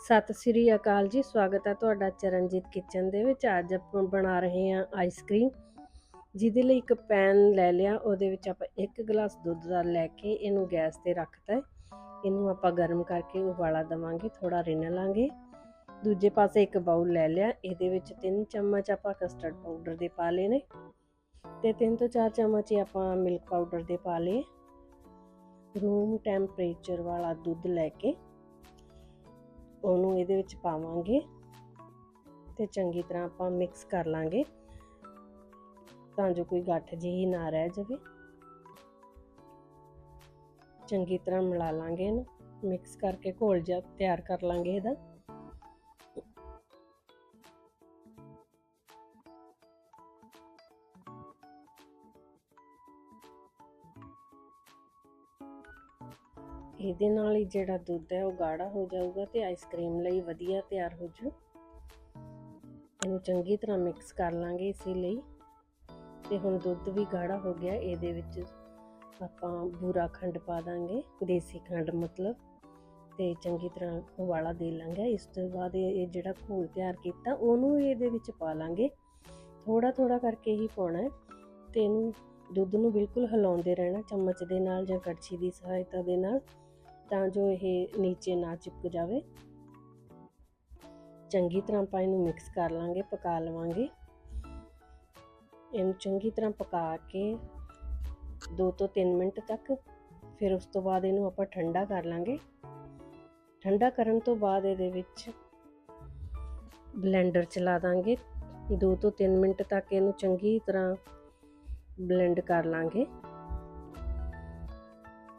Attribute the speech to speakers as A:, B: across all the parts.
A: ਸਤਿ ਸ੍ਰੀ ਅਕਾਲ ਜੀ, ਸਵਾਗਤ ਹੈ ਤੁਹਾਡਾ ਚਰਨਜੀਤ ਕਿਚਨ ਦੇ ਵਿੱਚ। ਅੱਜ ਆਪਾਂ ਬਣਾ ਰਹੇ ਹਾਂ ਆਈਸਕ੍ਰੀਮ ਜਿਹਦੇ ਲਈ ਇੱਕ ਪੈਨ ਲੈ ਲਿਆ, ਉਹਦੇ ਵਿੱਚ ਆਪਾਂ ਇੱਕ ਗਲਾਸ ਦੁੱਧ ਦਾ ਲੈ ਕੇ ਇਹਨੂੰ ਗੈਸ ਤੇ ਰੱਖਤਾ ਹੈ। ਇਹਨੂੰ ਆਪਾਂ ਗਰਮ ਕਰਕੇ ਉਬਾਲਾ ਦਵਾਂਗੇ ਥੋੜਾ ਰਿੰਨ ਲਾਂਗੇ। ਦੂਜੇ ਪਾਸੇ ਇੱਕ ਬਾਉਲ ਲੈ ਲਿਆ, ਇਹਦੇ ਵਿੱਚ 3 ਚਮਚ ਆਪਾਂ ਕਸਟਰਡ ਪਾਊਡਰ ਦੇ ਪਾ ਲਏ ਨੇ। ਤੇ 3 ਤੋਂ 4 ਚਮਚ ਹੀ ਆਪਾਂ ਮਿਲਕ ਪਾਊਡਰ ਦੇ ਪਾ ਲਏ। ਰੂਮ ਟੈਂਪਰੇਚਰ ਵਾਲਾ ਦੁੱਧ ਲੈ ਕੇ ਉਹਨੂੰ ਇਹਦੇ ਵਿੱਚ ਪਾਵਾਂਗੇ ਤੇ ਚੰਗੀ ਤਰ੍ਹਾਂ ਆਪਾਂ ਮਿਕਸ ਕਰ ਲਾਂਗੇ ਤਾਂ ਜੋ ਕੋਈ ਗੱਠ ਜਿਹੀ ਨਾ ਰਹਿ ਜਾਵੇ। ਚੰਗੀ ਤਰ੍ਹਾਂ ਮਿਲਾ ਲਾਂਗੇ ਇਹਨੂੰ। ਮਿਕਸ ਕਰਕੇ ਘੋਲ ਜਿਹਾ ਤਿਆਰ ਕਰ ਲਾਂਗੇ ਇਹਦਾ। ਇਹਦੇ ਨਾਲ ਹੀ ਜਿਹੜਾ ਦੁੱਧ ਹੈ ਉਹ ਗਾੜਾ ਹੋ ਜਾਊਗਾ ਤੇ ਆਈਸਕ੍ਰੀਮ ਲਈ ਵਧੀਆ ਤਿਆਰ ਹੋ ਜੂ। ਇਹਨੂੰ ਚੰਗੀ ਤਰ੍ਹਾਂ ਮਿਕਸ ਕਰ ਲਾਂਗੇ ਇਸੇ ਲਈ। ਤੇ ਹੁਣ ਦੁੱਧ ਵੀ ਗਾੜਾ ਹੋ ਗਿਆ, ਇਹਦੇ ਵਿੱਚ ਆਪਾਂ ਬੂਰਾ ਖੰਡ ਪਾ ਦਾਂਗੇ, ਦੇਸੀ ਖੰਡ ਮਤਲਬ। ਤੇ ਚੰਗੀ ਤਰ੍ਹਾਂ ਉਬਾਲਾ ਦੇ ਲਾਂਗੇ। ਇਸ ਤੋਂ ਬਾਅਦ ਇਹ ਜਿਹੜਾ ਘੋਲ ਤਿਆਰ ਕੀਤਾ, ਉਹਨੂੰ ਇਹਦੇ ਵਿੱਚ ਪਾ ਲਾਂਗੇ। ਥੋੜਾ ਥੋੜਾ ਕਰਕੇ ਹੀ ਪਾਉਣਾ ਹੈ। ਤੇ ਇਹਨੂੰ ਦੁੱਧ ਨੂੰ ਬਿਲਕੁਲ ਹਿਲਾਉਂਦੇ ਰਹਿਣਾ, ਚਮਚ ਦੇ ਨਾਲ ਜਾਂ ਕੜਛੀ ਦੀ ਸਹਾਇਤਾ ਦੇ ਨਾਲ। ਤਾਂ ਜੋ ਇਹ ਨੀਚੇ ਨਾ ਚਿਪਕ ਜਾਵੇ। ਚੰਗੀ ਤਰ੍ਹਾਂ ਆਪਾਂ ਇਹਨੂੰ ਮਿਕਸ ਕਰ ਲਾਂਗੇ, ਪਕਾ ਲਵਾਂਗੇ। ਇਹਨੂੰ ਚੰਗੀ ਤਰ੍ਹਾਂ ਪਕਾ ਕੇ 2 ਤੋਂ 3 ਮਿੰਟ ਤੱਕ ਫਿਰ ਉਸ ਤੋਂ ਬਾਅਦ ਇਹਨੂੰ ਆਪਾਂ ਠੰਡਾ ਕਰ ਲਾਂਗੇ। ਠੰਡਾ ਕਰਨ ਤੋਂ ਬਾਅਦ ਇਹਦੇ ਵਿੱਚ ਬਲੈਂਡਰ ਚਲਾ ਦਾਂਗੇ। 2 ਤੋਂ 3 ਮਿੰਟ ਤੱਕ ਇਹਨੂੰ ਚੰਗੀ ਤਰ੍ਹਾਂ ਬਲੈਂਡ ਕਰ ਲਾਂਗੇ।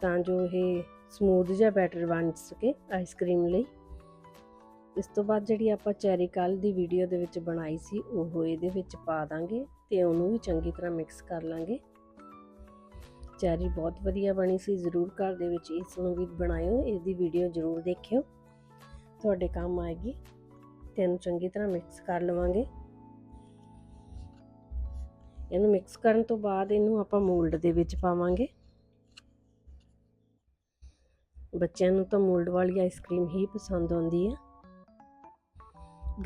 A: ਤਾਂ ਜੋ ਇਹ ਸਮੂਥ ਜਿਹਾ ਬੈਟਰ ਬਣ ਸਕੇ ਆਈਸਕ੍ਰੀਮ ਲਈ। ਇਸ ਤੋਂ ਬਾਅਦ ਜਿਹੜੀ ਆਪਾਂ ਚੈਰੀ ਕੱਲ ਦੀ ਵੀਡੀਓ ਦੇ ਵਿੱਚ ਬਣਾਈ ਸੀ, ਉਹ ਇਹਦੇ ਵਿੱਚ ਪਾ ਦਾਂਗੇ ਤੇ ਉਹਨੂੰ ਵੀ ਚੰਗੀ ਤਰ੍ਹਾਂ ਮਿਕਸ ਕਰ ਲਾਂਗੇ। ਚੈਰੀ ਬਹੁਤ ਵਧੀਆ ਬਣੀ ਸੀ, ਜ਼ਰੂਰ ਘਰ ਦੇ ਵਿੱਚ ਇਸ ਨੂੰ ਵੀ ਬਣਾਇਓ ਇਸ ਦੀ ਵੀਡੀਓ ਜ਼ਰੂਰ ਦੇਖਿਓ। ਤੁਹਾਡੇ ਕੰਮ ਆਏਗੀ ਤੇ ਇਹਨੂੰ ਚੰਗੀ ਤਰ੍ਹਾਂ ਮਿਕਸ ਕਰ ਲਵਾਂਗੇ। ਇਹਨੂੰ ਮਿਕਸ ਕਰਨ ਤੋਂ ਬਾਅਦ ਇਹਨੂੰ ਆਪਾਂ ਮੋਲਡ ਦੇ ਵਿੱਚ ਪਾਵਾਂਗੇ। ਬੱਚਿਆਂ ਨੂੰ ਤਾਂ ਮੋਲਡ ਵਾਲੀ ਆਈਸਕ੍ਰੀਮ ਹੀ ਪਸੰਦ ਆਉਂਦੀ ਹੈ।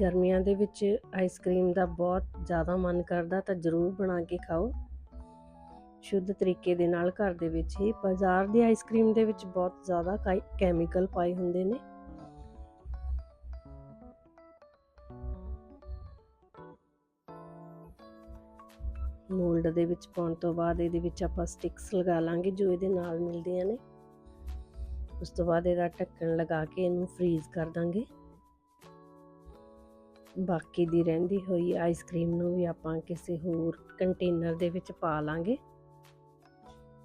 A: ਗਰਮੀਆਂ ਦੇ ਵਿੱਚ ਆਈਸਕ੍ਰੀਮ ਦਾ ਬਹੁਤ ਜ਼ਿਆਦਾ ਮਨ ਕਰਦਾ ਤਾਂ ਜ਼ਰੂਰ ਬਣਾ ਕੇ ਖਾਓ। ਸ਼ੁੱਧ ਤਰੀਕੇ ਦੇ ਨਾਲ ਘਰ ਦੇ ਵਿੱਚ ਹੀ ਬਾਜ਼ਾਰ ਦੀ ਆਈਸਕ੍ਰੀਮ ਦੇ ਵਿੱਚ ਬਹੁਤ ਜ਼ਿਆਦਾ ਕੈਮੀਕਲ ਪਾਏ ਹੁੰਦੇ ਨੇ। ਮੋਲਡ ਦੇ ਵਿੱਚ ਪਾਉਣ ਤੋਂ ਬਾਅਦ ਇਹਦੇ ਵਿੱਚ ਆਪਾਂ ਸਟਿਕਸ ਲਗਾ ਲਾਂਗੇ ਜੋ ਇਹਦੇ ਨਾਲ ਮਿਲਦੀਆਂ ਨੇ। ਉਸ ਤੋਂ ਬਾਅਦ ਇਹਦਾ ਢੱਕਣ ਲਗਾ ਕੇ ਇਹਨੂੰ ਫ੍ਰੀਜ਼ ਕਰ ਦਾਂਗੇ। ਬਾਕੀ ਦੀ ਰਹਿੰਦੀ ਹੋਈ ਆਈਸਕ੍ਰੀਮ ਨੂੰ ਵੀ ਆਪਾਂ ਕਿਸੇ ਹੋਰ ਕੰਟੇਨਰ ਦੇ ਵਿੱਚ ਪਾ ਲਾਂਗੇ।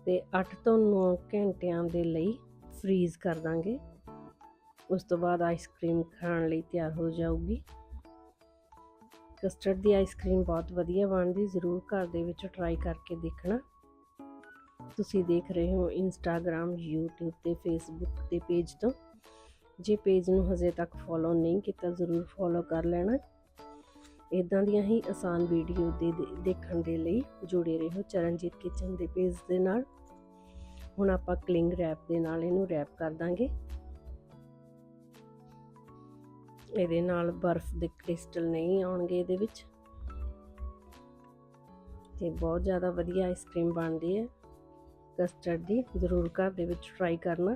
A: ਤੇ 8 ਤੋਂ 9 ਘੰਟਿਆਂ ਦੇ ਲਈ ਫ੍ਰੀਜ਼ ਕਰ ਦਾਂਗੇ। ਉਸ ਤੋਂ ਬਾਅਦ ਆਈਸਕ੍ਰੀਮ ਖਾਣ ਲਈ ਤਿਆਰ ਹੋ ਜਾਊਗੀ। ਕਸਟਰਡ ਦੀ ਆਈਸਕ੍ਰੀਮ ਬਹੁਤ ਵਧੀਆ ਬਣਦੀ, ਜ਼ਰੂਰ ਘਰ ਦੇ ਵਿੱਚ ਟਰਾਈ ਕਰਕੇ ਦੇਖਣਾ। ਤੁਸੀਂ ਦੇਖ ਰਹੇ ਹੋ ਇੰਸਟਾਗ੍ਰam YouTube ਤੇ Facebook ਦੇ ਪੇਜ ਤੋਂ। ਜੇ ਪੇਜ ਨੂੰ ਹਜੇ ਤੱਕ ਫੋਲੋ ਨਹੀਂ ਕੀਤਾ, ਜ਼ਰੂਰ ਫੋਲੋ ਕਰ ਲੈਣਾ। ਇਦਾਂ ਦੀਆਂ ਹੀ ਆਸਾਨ ਵੀਡੀਓ ਦੇ ਦੇਖਣ ਦੇ ਲਈ ਜੁੜੇ ਰਹੋ ਚਰਨਜੀਤ ਕਿਚਨ ਦੇ ਪੇਜ ਦੇ ਨਾਲ। ਹੁਣ ਆਪਾਂ ਕਲਿੰਗ ਰੈਪ ਦੇ ਨਾਲ ਇਹਨੂੰ ਰੈਪ ਕਰ ਦਾਂਗੇ। ਇਹਦੇ ਨਾਲ ਬਰਫ਼ ਦੇ ਕ੍ਰਿਸਟਲ ਨਹੀਂ ਆਉਣਗੇ ਇਹਦੇ ਵਿੱਚ। ਤੇ ਬਹੁਤ ਜ਼ਿਆਦਾ ਵਧੀਆ ਆਈਸਕ੍ਰੀਮ ਬਣਦੀ ਹੈ। ਕਸਟਰਡ ਦੀ ਜ਼ਰੂਰ ਘਰ ਦੇ ਵਿੱਚ ਟਰਾਈ ਕਰਨਾ।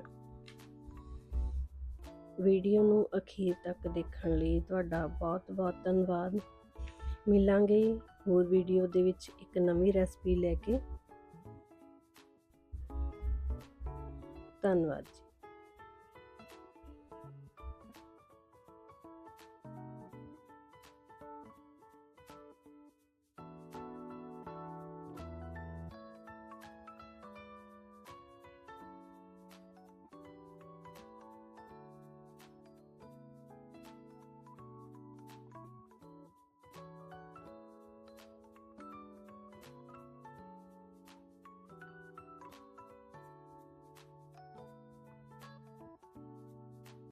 A: ਵੀਡੀਓ ਨੂੰ ਅਖੀਰ ਤੱਕ ਦੇਖਣ ਲਈ ਤੁਹਾਡਾ ਬਹੁਤ ਬਹੁਤ ਧੰਨਵਾਦ। ਮਿਲਾਂਗੇ ਹੋਰ ਵੀਡੀਓ ਦੇ ਵਿੱਚ ਇੱਕ ਨਵੀਂ ਰੈਸਪੀ ਲੈ ਕੇ। ਧੰਨਵਾਦ ਜੀ।